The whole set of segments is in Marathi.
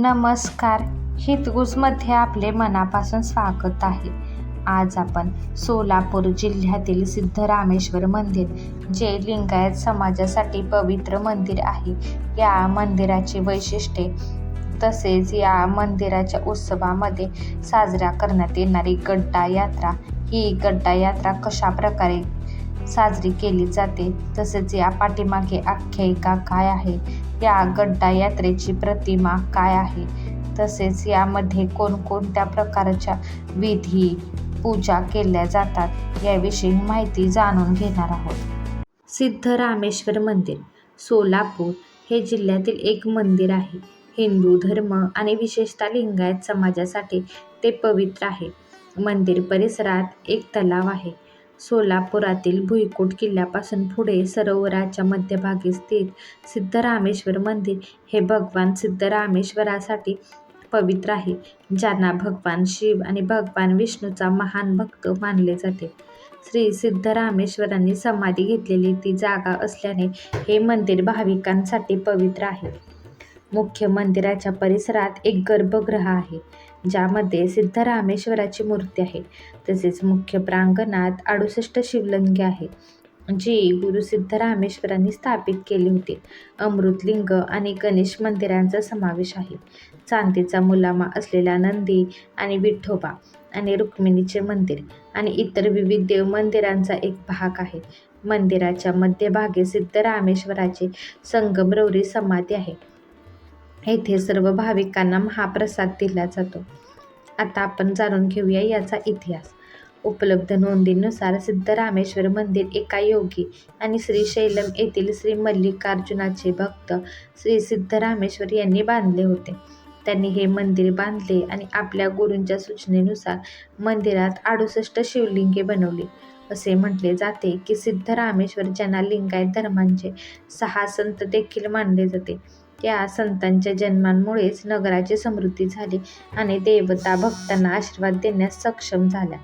नमस्कार. हितगुजमध्ये आपले मनापासून स्वागत आहे. आज आपण सोलापूर जिल्ह्यातील सिद्धरामेश्वर मंदिर जे लिंगायत समाजासाठी पवित्र मंदिर आहे या मंदिराची वैशिष्ट्ये तसेच या मंदिराच्या उत्सवामध्ये साजरा करण्यात येणारी गड्डा यात्रा. ही गड्डा यात्रा कशा प्रकारे साजरी केली जाते. तसेच या पाठीमागे आख्यायिका काय आहे? या गड्डा यात्रेची प्रतिमा काय आहे? तसेच यामध्ये कोणकोणत्या प्रकारच्या विधी पूजा केल्या जातात? याविषयी माहिती जाणून घेणार आहोत. सिद्धरामेश्वर मंदिर सोलापूर हे जिल्ह्यातील एक मंदिर आहे. हिंदू धर्म आणि विशेषतः लिंगायत समाजासाठी ते पवित्र आहे. मंदिर परिसरात एक तलाव आहे. सोलापुरातील भुईकोट किल्ल्यापासून पुढे सरोवराच्या मध्यभागी स्थित सिद्धरामेश्वर मंदिर हे भगवान सिद्धरामेश्वरासाठी पवित्र आहे ज्यांना भगवान शिव आणि भगवान विष्णूचा महान भक्त मानले जाते. श्री सिद्धरामेश्वरांनी समाधी घेतलेली ती जागा असल्याने हे मंदिर भाविकांसाठी पवित्र आहे. मुख्य मंदिराच्या परिसरात एक गर्भगृह आहे. ज्यामध्ये सिद्धरामेश्वराची मूर्ती आहे. तसेच मुख्य प्रांगणात अडुसष्ट शिवलिंगे आहेत जी गुरु सिद्धरामेश्वरांनी स्थापित केली होती. अमृतलिंग आणि गणेश मंदिरांचा समावेश आहे. चांदीचा मुलामा असलेला नंदी आणि विठोबा आणि रुक्मिणीचे मंदिर आणि इतर विविध देव मंदिरांचा एक भाग आहे. मंदिराच्या मध्यभागी सिद्धरामेश्वराचे संगमरवरी समाधी आहे. येथे सर्व भाविकांना महाप्रसाद दिला जातो. आता आपण जाणून घेऊया याचा इतिहास. उपलब्ध नोंदीनुसार सिद्धरामेश्वर मंदिर एका योगी आणि श्रीशैलम येथील श्री मल्लिकार्जुनाचे भक्त श्री सिद्धरामेश्वर यांनी बांधले होते. त्यांनी हे मंदिर बांधले आणि आपल्या गुरूंच्या सूचनेनुसार मंदिरात अडुसष्ट शिवलिंगे बनवली. असे म्हटले जाते की सिद्धरामेश्वर ज्यांना लिंगायत धर्मांचे सहा संत देखील मानले जाते. या संतांच्या जन्मांमुळेच नगराची समृद्धी झाली आणि देवता भक्तांना आशीर्वाद देण्यास सक्षम झाल्या.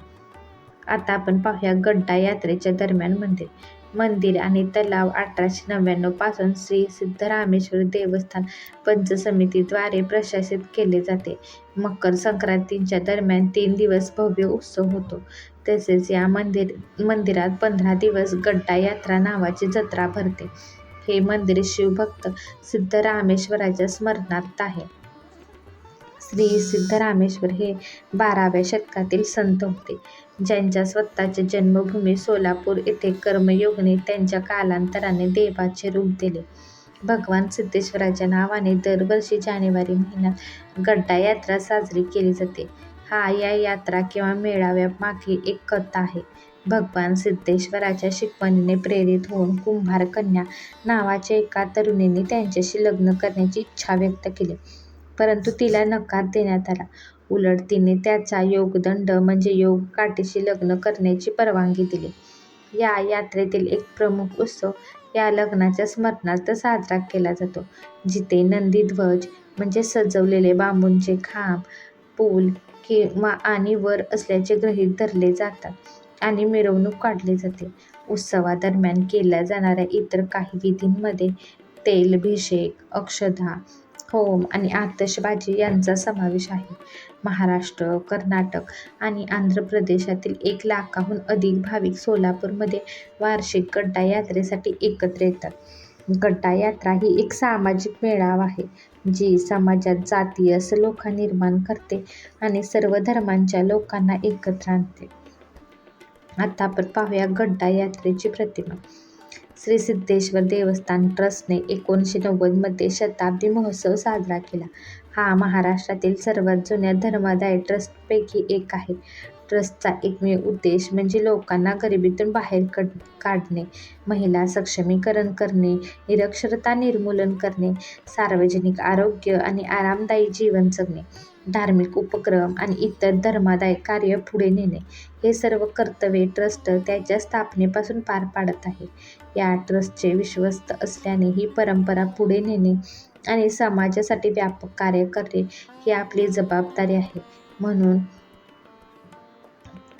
आता आपण पाहूया गड्डा यात्रेच्या दरम्यान मंदिर. मंदिर आणि तलाव अठराशे नव्याण्णवपासून श्री सिद्धरामेश्वर देवस्थान पंच समितीद्वारे प्रशासित केले जाते. मकर संक्रांतीच्या दरम्यान तीन दिवस भव्य उत्सव होतो. तसेच या मंदिर मंदिरात पंधरा दिवस गड्डा यात्रा नावाची जत्रा भरते. हे मंदिर शिवभक्त सिद्धरामेश्वराच्या स्मरणार्थ आहे. श्री सिद्धरामेश्वर हे बाराव्या शतकातील संत होते. ज्यांच्या स्वतःची जन्मभूमी सोलापूर येथे कर्मयोगने त्यांच्या कालांतराने देवाचे रूप दिले. भगवान सिद्धेश्वराच्या नावाने दरवर्षी जानेवारी महिन्यात गड्डा यात्रा साजरी केली जाते. हा या यात्रा किंवा मेळाव्यामागे एक कथा आहे. भगवान सिद्धेश्वराच्या शिकवणीने प्रेरित होऊन कुंभार कन्या नावाच्या एका तरुणीने त्यांच्याशी लग्न करण्याची इच्छा व्यक्त केली. परंतु तिला नकार देण्यात आला. उलट तिने त्याचा योगदंड म्हणजे योग काठीशी लग्न करण्याची परवानगी दिली. या यात्रेतील एक प्रमुख उत्सव या लग्नाच्या स्मरणार्थ साजरा केला जातो जिथे नंदीध्वज म्हणजे सजवलेले बांबूंचे खांब पूल किंवा आणि वर असल्याचे गृहीत धरले जातात. आणि मिरवणूक काढली जाते. उत्सवादरम्यान केल्या जाणाऱ्या इतर काही विधींमध्ये तेलभिषेक अक्षदा होम आणि आतषबाजी यांचा समावेश आहे. महाराष्ट्र कर्नाटक आणि आंध्र प्रदेशातील एक लाखाहून अधिक भाविक सोलापूरमध्ये वार्षिक गड्डा यात्रेसाठी एकत्र येतात. गड्डा यात्रा ही एक सामाजिक मेळावा आहे जी समाजात जातीय सलोखा निर्माण करते आणि सर्व धर्मांच्या लोकांना एकत्र आणते. आता आपण पाहूया गड्डा यात्रेची प्रतिमा. श्री सिद्धेश्वर देवस्थान ट्रस्टने एकोणीसशे नव्वदमध्ये शताब्दी महोत्सव साजरा केला. हा महाराष्ट्रातील सर्वात जुन्या धर्मादाय ट्रस्टपैकी एक आहे. ट्रस्टचा एकमेव उद्देश म्हणजे लोकांना गरिबीतून बाहेर कड काढणे महिला सक्षमीकरण करणे निरक्षरता निर्मूलन करणे सार्वजनिक आरोग्य आणि आरामदायी जीवन जगणे धार्मिक उपक्रम आणि इतर धर्मादाय कार्य पुढे नेणे. हे सर्व कर्तव्ये ट्रस्ट त्याच्या स्थापनेपासून पार पाडत आहे. या ट्रस्टचे विश्वस्त असल्याने ही परंपरा पुढे नेणे आणि समाजासाठी व्यापक कार्य करणे ही आपली जबाबदारी आहे. म्हणून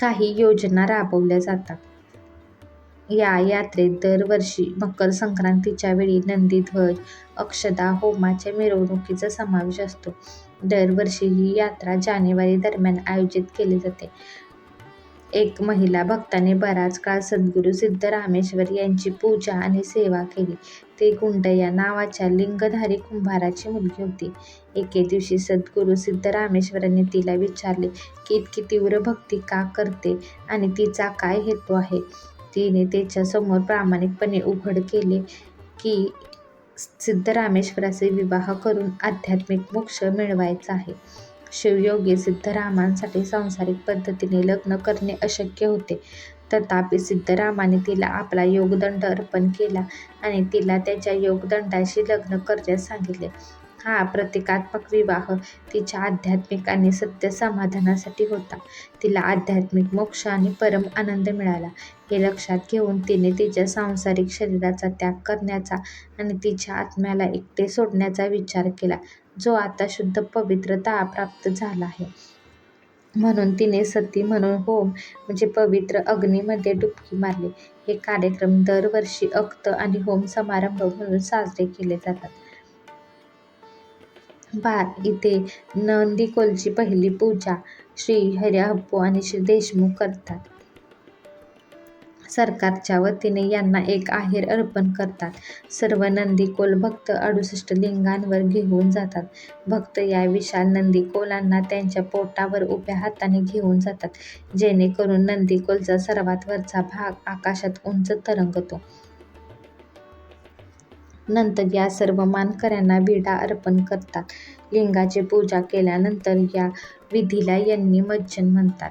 काही योजना राबवल्या जातात या यात्रेत दरवर्षी मकर संक्रांतीच्या वेळी नंदीध्वज अक्षदा होमाच्या मिरवणुकीचा समावेश असतो. दरवर्षी ही यात्रा जानेवारी दरम्यान आयोजित केली जाते. एक महिला भक्ताने बराच काळ सद्गुरू सिद्धरामेश्वर यांची पूजा आणि सेवा केली. ते गुंडय्या नावाच्या लिंगधारी कुंभाराची मुलगी होती. एके दिवशी सद्गुरू सिद्धरामेश्वरांनी तिला विचारले की इतकी तीव्र भक्ती का करते आणि तिचा काय हेतू आहे. तिने त्याच्यासमोर प्रामाणिकपणे उघड केले की सिद्धरामेश्वराचे विवाह करून आध्यात्मिक मोक्ष मिळवायचा आहे. शिवयोगी सिद्धरामांसाठी सांसारिक पद्धतीने लग्न करणे अशक्य होते. तथापि सिद्धरामाने तिला आपला योगदंड अर्पण केला आणि तिला त्याच्या योगदंडाशी लग्न करण्यास सांगितले. हा प्रतिकात्मक विवाह तिच्या आध्यात्मिक आणि सत्य समाधानासाठी होता. तिला आध्यात्मिक मोक्ष आणि परम आनंद मिळाला हे लक्षात घेऊन तिने तिच्या सांसारिक शरीराचा त्याग करण्याचा आणि तिच्या आत्म्याला एकटे सोडण्याचा विचार केला जो आता शुद्ध पवित्रता प्राप्त झाला आहे. म्हणून तिने सती म्हणून होम म्हणजे पवित्र अग्नीमध्ये डुबकी मारली. हे कार्यक्रम दरवर्षी अक्त आणि होम समारंभ म्हणून साजरे केले जातात. बार इथे नंदीकोलची पहिली पूजा श्री हरिअप्पू आणि श्री देशमुख करतात. सरकारच्या वतीने यांना एक आहेर अर्पण करतात. सर्व नंदीकोल भक्त अडुसष्ट लिंगांवर घेऊन जातात. भक्त या विशाल नंदीकोलांना त्यांच्या पोटावर उभ्या हाताने घेऊन जातात, जेणेकरून नंदीकोलचा सर्वात वरचा भाग आकाशात उंच तरंगतो. नंतर या सर्व मानकऱ्यांना विडा अर्पण करतात. लिंगाची पूजा केल्यानंतर या विधीला यांनी मज्जन म्हणतात.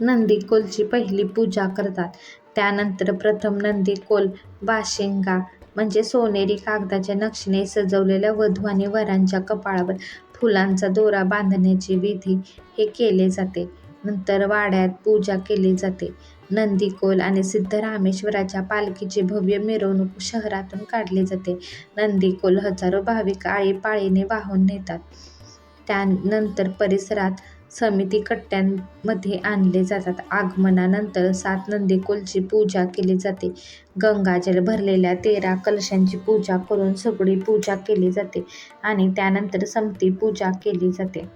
नंदीकोलची पहिली पूजा करतात. त्यानंतर प्रथम नंदीकोल बाशिंगा म्हणजे सोनेरी कागदाच्या नक्षीने सजवलेल्या वधू आणि वरांच्या कपाळावर फुलांचा दोरा बांधण्याचे विधी हे केले जाते. नंतर वाड्यात पूजा केली जाते. नंदीकोल आणि सिद्धरामेश्वराच्या पालखीची भव्य मिरवणूक शहरातून काढली जाते. नंदीकोल हजारो भाविक आळीपाळीने वाहून नेतात. त्यानंतर परिसरात समिती कट्ट्यांमध्ये आणले जातात. आगमनानंतर सात नंदीकोलची पूजा केली जाते. गंगाजल भरलेल्या तेरा कलशांची पूजा करून सगळी पूजा केली जाते आणि त्यानंतर समती पूजा केली जाते.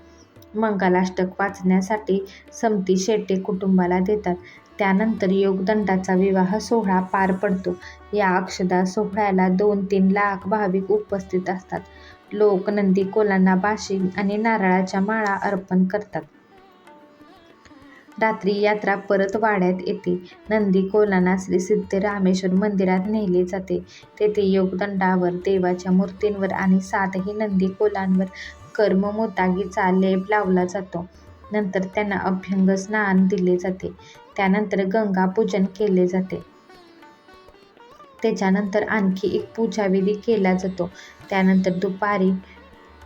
मंगलाष्टक वाचण्यासाठी समती शेटे कुटुंबाला देतात. त्यानंतर योगदंडाचा विवाह सोहळा पार पडतो. या अक्षदा सोहळ्याला दोन-तीन लाख भाविक उपस्थित असतात. लोक नंदीकोलांना बाशिंग आणि नारळाच्या माळा अर्पण करतात. रात्री यात्रा परत वाड्यात येते. नंदीकोलांना श्री सिद्धरामेश्वर मंदिरात नेले जाते. तेथे योगदंडावर, देवाच्या मूर्तींवर आणि सातही नंदीकोलांवर कर्ममुतागीचा लेप लावला जातो. नंतर त्यांना अभ्यंग स्नान दिले जाते. त्यानंतर गंगापूजन केले जाते. त्याच्यानंतर आणखी एक पूजाविधी केला जातो. त्यानंतर दुपारी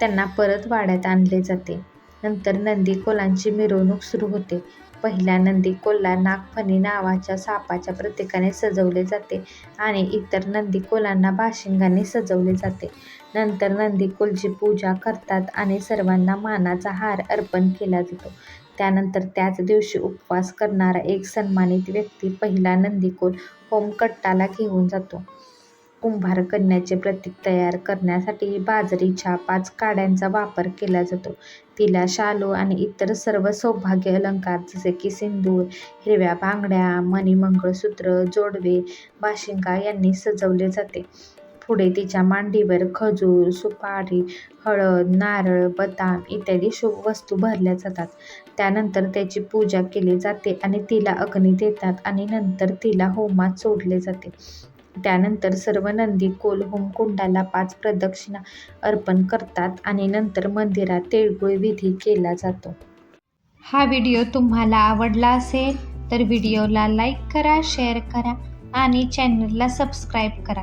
त्यांना परत वाड्यात आणले जाते. नंतर नंदीकोलांची मिरवणूक सुरू होते. पहिल्या नंदीकोलला नागफणी नावाच्या सापाच्या प्रतीकाने सजवले जाते आणि इतर नंदीकोलांना बाशिंगाने सजवले जाते. नंतर नंदीकोलची पूजा करतात आणि सर्वांना मानाचा हार अर्पण केला जातो. त्यानंतर त्याच दिवशी उपवास करणारा एक सन्मानित व्यक्ती पहिला नंदीकोल होमकट्टाला घेऊन जातो. कुंभार कन्याचे प्रतीक तयार करण्यासाठी बाजरीच्या पाच काड्यांचा वापर केला जातो. तिला शालू आणि इतर सर्व सौभाग्य अलंकार जसे की सिंदूर, हिरव्या बांगड्या, मणी, मंगळसूत्र, जोडवे, बाशिंगा यांनी सजवले जाते. पुढे तिच्या मांडीवर खजूर, सुपारी, हळद, नारळ, बदाम इत्यादी शुभ वस्तू भरल्या जातात. त्यानंतर त्याची पूजा केली जाते आणि तिला अग्नी देतात आणि नंतर तिला होमात सोडले जाते. त्यानंतर सर्व नंदी नंदीकोल होमकुंडाला पाच प्रदक्षिणा अर्पण करतात आणि नंतर मंदिरात तिळगुळ विधी केला जातो. हा व्हिडिओ तुम्हाला आवडला असेल तर व्हिडिओला लाईक करा, शेअर करा आणि चॅनलला सबस्क्राईब करा.